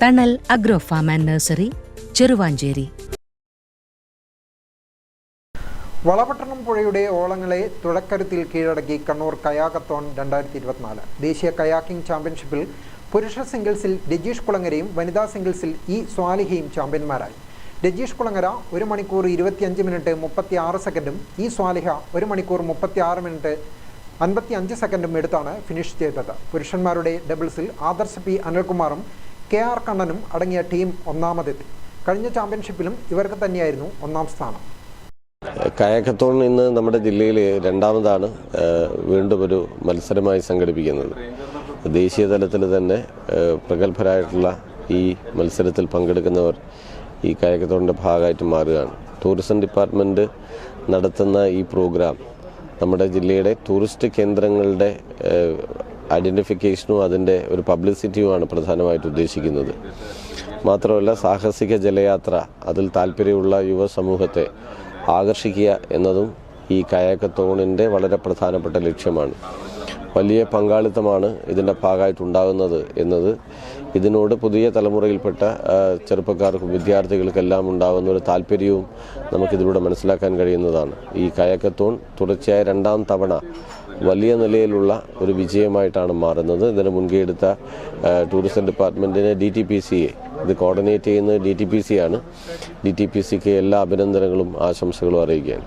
Thanal agro farm and nursery Cheruvanchery. Valapattanam പുഴയുടെ ഓളങ്ങളെ തുഴക്കരുത്തിൽ കീഴടക്കി കണ്ണൂർ കയാകത്തോൺ രണ്ടായിരത്തി ഇരുപത്തിനാല് ദേശീയ കയാക്കിംഗ് ചാമ്പ്യൻഷിപ്പിൽ പുരുഷ സിംഗിൾസിൽ രജീഷ് കുളങ്ങരയും വനിതാ സിംഗിൾസിൽ ഇ സ്വാലിഹയും ചാമ്പ്യന്മാരായി. രജീഷ് കുളങ്ങര ഒരു മണിക്കൂർ ഇരുപത്തിയഞ്ച് മിനിറ്റ് മുപ്പത്തി ആറ് സെക്കൻഡും ഇ സ്വാലിഹ ഒരു മണിക്കൂർ മുപ്പത്തി ആറ് മിനിറ്റ് അൻപത്തി അഞ്ച് സെക്കൻഡും എടുത്താണ് ഫിനിഷ് ചെയ്തത്. പുരുഷന്മാരുടെ ഡബിൾസിൽ ആദർശ് പി അനിൽകുമാറും കെ ആർ കണ്ണനും അടങ്ങിയ ടീം ഒന്നാമതെത്തി. കഴിഞ്ഞ ചാമ്പ്യൻഷിപ്പിലും ഇവർക്ക് തന്നെയായിരുന്നു ഒന്നാം സ്ഥാനം. കയക്കത്തോൺ ഇന്ന് നമ്മുടെ ജില്ലയിൽ രണ്ടാമതാണ് വീണ്ടും ഒരു മത്സരമായി സംഘടിപ്പിക്കുന്നത്. ദേശീയ തലത്തിൽ തന്നെ പ്രഗത്ഭരായിട്ടുള്ള ഈ മത്സരത്തിൽ പങ്കെടുക്കുന്നവർ ഈ കയക്കത്തോണിന്റെ ഭാഗമായിട്ട് മാറുകയാണ്. ടൂറിസം ഡിപ്പാർട്ട്മെന്റ് നടത്തുന്ന ഈ പ്രോഗ്രാം നമ്മുടെ ജില്ലയുടെ ടൂറിസ്റ്റ് കേന്ദ്രങ്ങളുടെ ഐഡന്റിഫിക്കേഷനും അതിന്റെ ഒരു പബ്ലിസിറ്റിയുമാണ് പ്രധാനമായിട്ട് ഉദ്ദേശിക്കുന്നത്. മാത്രമല്ല സാഹസിക ജലയാത്ര അതിൽ താല്പര്യമുള്ള യുവസമൂഹത്തെ ആകർഷിക്കുക എന്നതും ഈ കയാക്കത്തോണിന്റെ വളരെ പ്രധാനപ്പെട്ട ലക്ഷ്യമാണ്. വലിയ പങ്കാളിത്തമാണ് ഇതിന്റെ ഭാഗമായിട്ടുണ്ടാകുന്നത് എന്നത് ഇതിനോട് പുതിയ തലമുറയിൽപ്പെട്ട ചെറുപ്പക്കാർക്കും വിദ്യാർത്ഥികൾക്കെല്ലാം ഉണ്ടാകുന്ന ഒരു താല്പര്യവും നമുക്കിതിലൂടെ മനസ്സിലാക്കാൻ കഴിയുന്നതാണ്. ഈ കയക്കത്തോൺ തുടർച്ചയായ രണ്ടാം തവണ വലിയ നിലയിലുള്ള ഒരു വിജയമായിട്ടാണ് മാറുന്നത്. ഇതിന് മുൻകൈയെടുത്ത ടൂറിസം ഡിപ്പാർട്ട്മെന്റിനെ ഡി ടി പി സിയെ ഇത് കോർഡിനേറ്റ് ചെയ്യുന്നത് ഡി ടി പി സി ആണ്. ഡി ടി പി സിക്ക് എല്ലാ അഭിനന്ദനങ്ങളും ആശംസകളും അറിയിക്കുകയാണ്.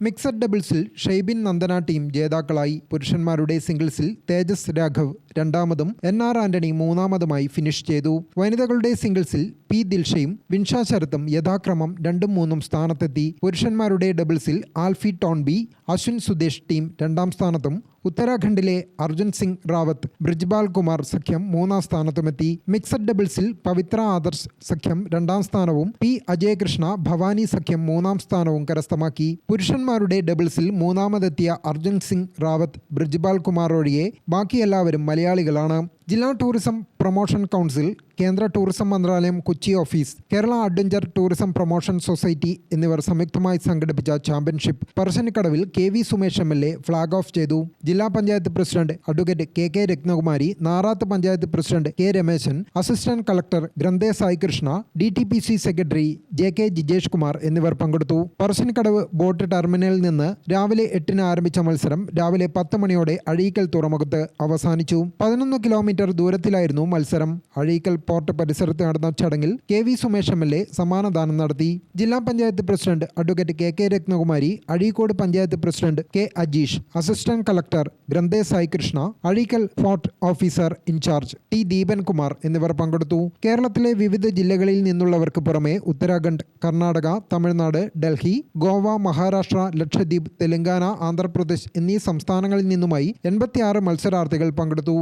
മിക്സഡ് ഡബിൾസിൽ ഷെയ്ബിൻ നന്ദന ടീം ജേതാക്കളായി പുരുഷന്മാരുടെ സിംഗിൾസിൽ തേജസ് രാഘവ് രണ്ടാമതും എൻ ആർ ആന്റണി മൂന്നാമതുമായി ഫിനിഷ് ചെയ്തു. വനിതകളുടെ സിംഗിൾസിൽ പി ദിൽഷയും വിൻഷ ശരത്തും യഥാക്രമം രണ്ടും മൂന്നും സ്ഥാനത്തെത്തി. പുരുഷന്മാരുടെ ഡബിൾസിൽ ആൽഫി ടോൺബി അശ്വിൻ സുദേശ് ടീം രണ്ടാം സ്ഥാനത്തും ഉത്തരാഖണ്ഡിലെ അർജുൻ സിംഗ് റാവത്ത് ബ്രിജ്പാൽ കുമാർ സഖ്യം മൂന്നാം സ്ഥാനത്തുമെത്തി മിക്സഡ് ഡബിൾസിൽ പവിത്ര ആദർശ് സഖ്യം രണ്ടാം സ്ഥാനവും പി അജയകൃഷ്ണ ഭവാനി സഖ്യം മൂന്നാം സ്ഥാനവും കരസ്ഥമാക്കി. പുരുഷന്മാരുടെ ഡബിൾസിൽ മൂന്നാമതെത്തിയ അർജുൻ സിംഗ് റാവത്ത് ബ്രിജ്പാൽ കുമാർ ഒഴികെ ബാക്കി എല്ലാവരും മലയാളികളാണ്. ജില്ലാ ടൂറിസം പ്രൊമോഷൻ കൗൺസിൽ കേന്ദ്ര ടൂറിസം മന്ത്രാലയം Kochi office Kerala adventure tourism promotion society എന്നിവർ സംയുക്തമായി സംഘടിപ്പിച്ച championship പറശ്ശനിക്കടവിൽ K V Sumesh M L A flag off ചെയ്തു. ജില്ലാ panchayat president advocate K K Rathnakumari Narath panchayat president K Rameshan assistant collector Granthe Saikrishna D T P C secretary J K Jijesh Kumar എന്നിവർ പങ്കെടുത്തു. Parassinikkadavu boat ടെർമിനലിൽ നിന്ന് രാവിലെ എട്ടിന് ആരംഭിച്ച മത്സരം രാവിലെ പത്ത് മണിയോടെ അഴീക്കൽ തുറമുഖത്ത് അവസാനിച്ചു. പതിനൊന്ന് കിലോമീറ്റർ ദൂരത്തിലായിരുന്നു മത്സരം. അഴീക്കൽ പോർട്ട് പരിസരത്ത് നടന്ന ചടങ്ങിൽ K V Sumesh M L A സമ്മാനദാനം നടത്തി. ജില്ലാ panchayat president advocate K K Rathnakumari Azhikode panchayat president K Ajeesh assistant collector Granthe Sai Krishna Azhikkal fort officer in charge T Deepankumar എന്നിവർ പങ്കെടുത്തു. കേരളത്തിലെ വിവിധ ജില്ലകളിൽ നിന്നുള്ളവർക്ക് പുറമെ ഉത്തരാഖണ്ഡ് കർണാടക തമിഴ്നാട് ഡൽഹി ഗോവ മഹാരാഷ്ട്ര ലക്ഷദ്വീപ് തെലങ്കാന ആന്ധ്രാപ്രദേശ് എന്നീ സംസ്ഥാനങ്ങളിൽ നിന്നുമായി എൺപത്തിയാറ് മത്സരാർത്ഥികൾ പങ്കെടുത്തു.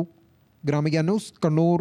Gramika news Kannur.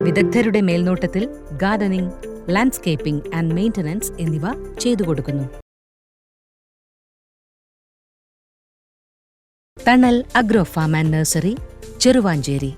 വിദഗ്ധരുടെ മേൽനോട്ടത്തിൽ ഗാർഡനിംഗ് ലാൻഡ്സ്കേപ്പിംഗ് ആൻഡ് മെയിന്റനൻസ് എന്നിവ ചെയ്തു കൊടുക്കുന്നു. Thanal agro farm and nursery Cheruvanchery.